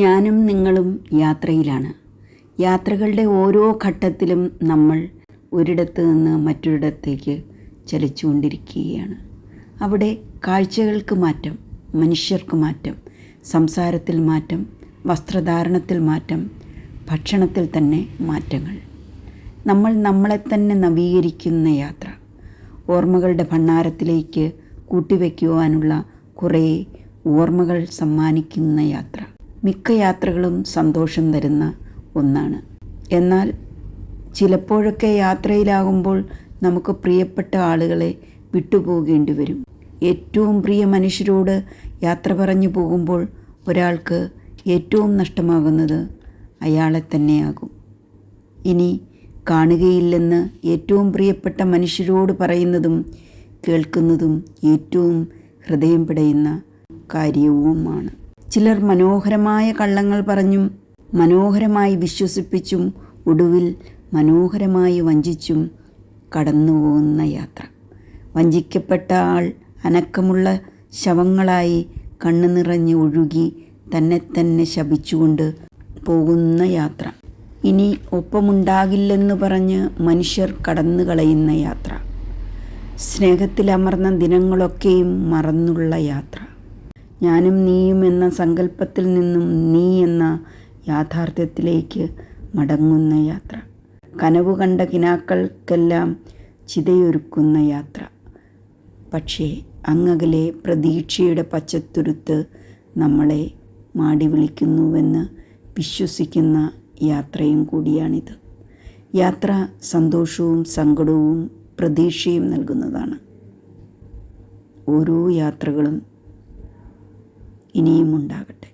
ഞാനും നിങ്ങളും യാത്രയിലാണ്. യാത്രകളുടെ ഓരോ ഘട്ടത്തിലും നമ്മൾ ഒരിടത്ത് നിന്ന് മറ്റൊരിടത്തേക്ക് ചലിച്ചുകൊണ്ടിരിക്കുകയാണ്. അവിടെ കാഴ്ചകൾക്ക് മാറ്റം മനുഷ്യർക്ക് മാറ്റം സംസാരത്തിൽ മാറ്റം വസ്ത്രധാരണത്തിൽ മാറ്റം ഭക്ഷണത്തിൽ തന്നെ മാറ്റങ്ങൾ. നമ്മൾ നമ്മളെ തന്നെ നവീകരിക്കുന്ന യാത്ര. ഓർമ്മകളുടെ ഭണ്ഡാരത്തിലേക്ക് കൂട്ടിവെക്കുവാനുള്ള കുറേ ഓർമ്മകൾ സമ്മാനിക്കുന്ന യാത്ര. മിക്ക യാത്രകളും സന്തോഷം തരുന്ന ഒന്നാണ്. എന്നാൽ ചിലപ്പോഴൊക്കെ യാത്രയിലാകുമ്പോൾ നമുക്ക് പ്രിയപ്പെട്ട ആളുകളെ വിട്ടുപോകേണ്ടി വരും. ഏറ്റവും പ്രിയ മനുഷ്യരോട് യാത്ര പറഞ്ഞു പോകുമ്പോൾ ഒരാൾക്ക് ഏറ്റവും നഷ്ടമാകുന്നത് അയാളെ തന്നെയാകും. ഇനി കാണുകയില്ലെന്ന് ഏറ്റവും പ്രിയപ്പെട്ട മനുഷ്യരോട് പറയുന്നതും കേൾക്കുന്നതും ഏറ്റവും ഹൃദയം പിടയുന്ന കാര്യവുമാണ്. ചിലർ മനോഹരമായ കള്ളങ്ങൾ പറഞ്ഞും മനോഹരമായി വിശ്വസിപ്പിച്ചും ഒടുവിൽ മനോഹരമായി വഞ്ചിച്ചും കടന്നു പോകുന്ന യാത്ര. വഞ്ചിക്കപ്പെട്ട ആൾ അനക്കമുള്ള ശവങ്ങളായി കണ്ണു നിറഞ്ഞ് ഒഴുകി തന്നെ തന്നെ ശപിച്ചുകൊണ്ട് പോകുന്ന യാത്ര. ഇനി ഒപ്പമുണ്ടാകില്ലെന്ന് പറഞ്ഞ് മനുഷ്യർ കടന്നു കളയുന്ന യാത്ര. സ്നേഹത്തിലമർന്ന ദിനങ്ങളൊക്കെയും മറന്നുള്ള യാത്ര. ഞാനും നീയും എന്ന സങ്കല്പത്തിൽ നിന്നും നീ എന്ന യാഥാർത്ഥ്യത്തിലേക്ക് മടങ്ങുന്ന യാത്ര. കനവ് കണ്ട കിനാക്കൾക്കെല്ലാം ചിതയൊരുക്കുന്ന യാത്ര. പക്ഷേ അങ്ങകലെ പ്രതീക്ഷയുടെ പച്ചത്തുരുത്ത് നമ്മളെ മാടി വിളിക്കുന്നുവെന്ന് വിശ്വസിക്കുന്ന യാത്രയും കൂടിയാണിത്. യാത്ര സന്തോഷവും സങ്കടവും പ്രതീക്ഷയും നൽകുന്നതാണ്. ഓരോ യാത്രകളും ഇനിയും ഉണ്ടാകട്ടെ.